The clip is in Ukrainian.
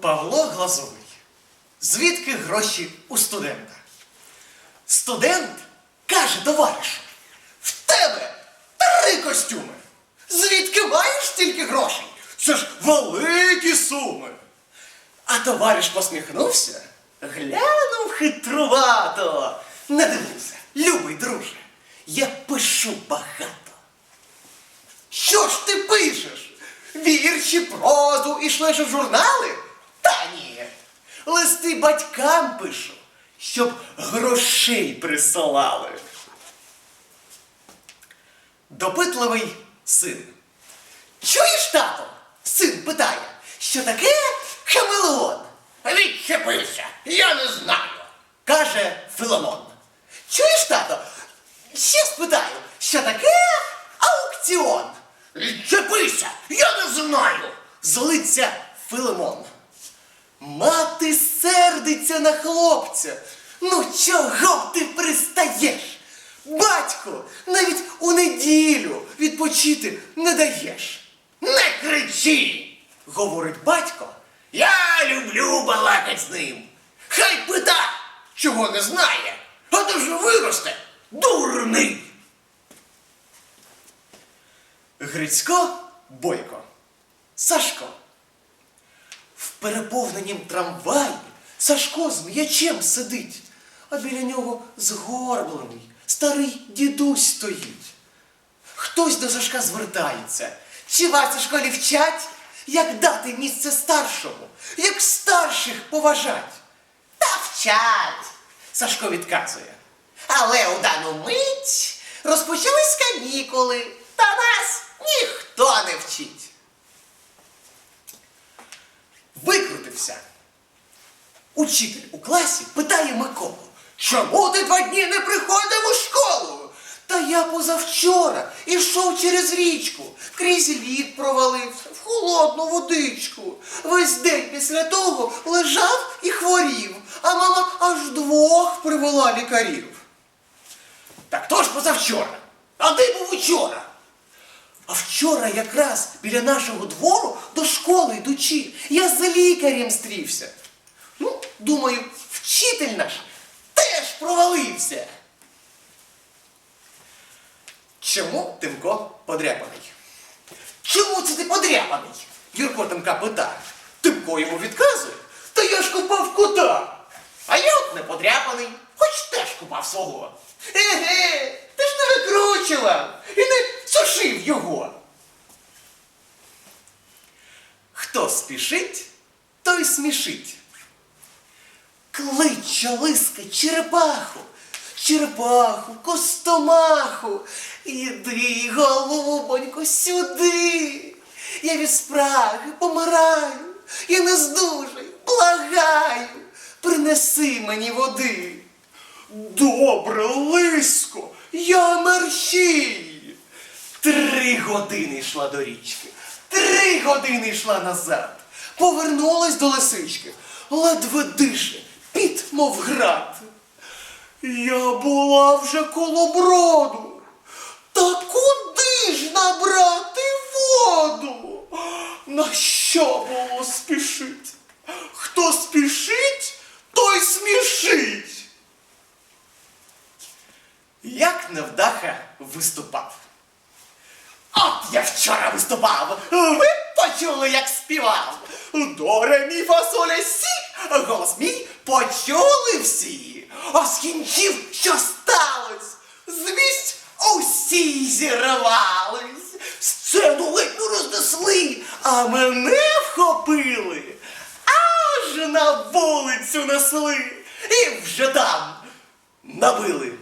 Павло Глазовий. Звідки гроші у студента? Студент каже товаришу, в тебе три костюми. Звідки маєш стільки грошей? Це ж великі суми. А товариш посміхнувся, глянув хитрувато. Не дивися, любий друже, я пишу багато. Що ж ти пишеш? Вірші, прозу і у журнали? Та ні. Листи батькам пишу, щоб грошей присилали. Допитливий син. Чуєш, тато? Син питає, що таке хамелеон? Відчепися, я не знаю. каже Филимон. Чуєш, тато? Ще спитаю, що таке аукціон? Відчепися, я не знаю. Злиться Филимон. Мати сердиться на хлопця. Ну чого ти пристаєш? Батько, навіть у неділю відпочити не даєш. Не кричи. Говорить батько, Я люблю балакать з ним. Хай пита, чого не знає, а то ж виросте дурний. Грицько Бойко. Сашко. В переповненім трамваї Сашко з м'ячем сидить, а біля нього згорблений старий дідусь стоїть. Хтось до Сашка звертається. Чи вас у школі вчать, як дати місце старшому, як старших поважать? Та вчать, Сашко відказує. Але у дану мить розпочались канікули, та нас Учитель у класі питає Миколу, чому ти два дні не приходив у школу? Та я позавчора ішов через річку, крізь лід провалився, в холодну водичку. Весь день після того лежав і хворів, а мама аж двох привела лікарів. Так то ж позавчора. А де був учора? А вчора якраз біля нашого двору до школи йдучи, я з лікарем стрівся. Думаю, вчитель наш теж провалився. Чому Тимко подряпаний? Чому це ти подряпаний? Юрко Тимка питає. Тимко йому відказує. Та я ж купав кота. А я от не подряпаний, хоч теж купав свого. Еге, ти ж не викручував і не сушив його. Хто спішить, той смішить. Кличе лиска черепаху, черепаху, костомаху. Іди, голубонько, сюди. Я від спраги помираю, я не здужаю, благаю, принеси мені води. Добре, лиско, я мерщій. Три години йшла до річки, три години йшла назад. Повернулась до лисички, ледве дише, мов град. Я була вже коло броду. Та куди ж набрати воду? На що було спішить? Хто спішить, той смішить. Як невдаха виступав. От я вчора виступав. Ви почули, як співав. До ре мі фасоля сі. Голос мій почули всі. А скінчив, що сталось. Звість усі зірвались. Сцену ледь не рознесли, а мене вхопили. Аж на вулицю несли. І вже там набили